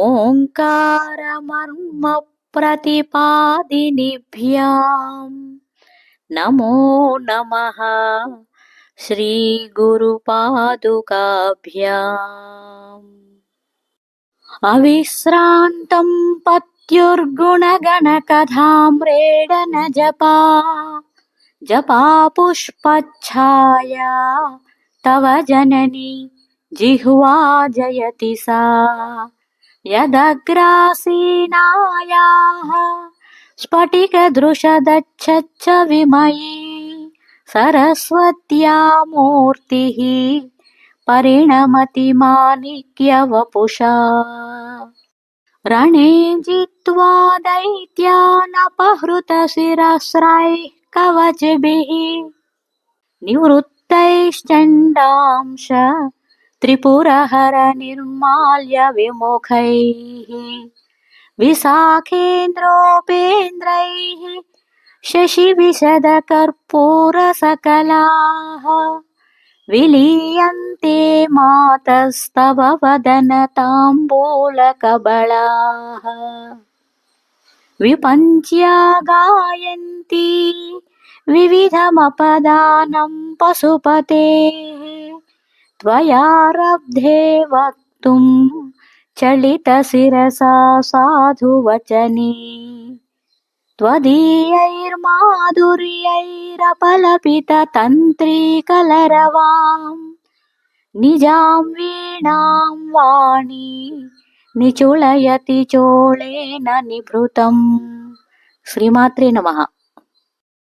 ఓంకారమర్మ प्रतिपादिनिभ्यां नमो नमः श्रीगुरुपादुकाभ्याम् अविश्रान्तं पत्युर्गुणगणकथाम्रेडन जपा जपा पुष्पच्छाया तव जननी जिह्वा जयति सा यदग्रासीनायाः स्फटिकदृशदच्छच्च विमयी सरस्वत्या मूर्तिः परिणमति माणिक्यवपुषा रणे जित्वा दैत्यानपहृतशिरस्रैः कवचभिः निवृत्तैश्चण्डांश त्रिपुरहर निर्माल्य विमुखैः विशाखेन्द्रोपेन्द्रैः शशिविशदकर्पूरसकलाः विलीयन्ते मातस्तव वदनताम्बूलकबलाः। विपञ्च्या गायन्ती विविधमपदानं पशुपतेः त्वयारब्धे वक्तुं चलितशिरसा साधुवचनी त्वदीयैर्माधुर्यैरपलपिततन्त्रीकलरवाम् निजां वीणां वाणी निचुळयति चोळेन निभृतम् श्रीमात्रे नमः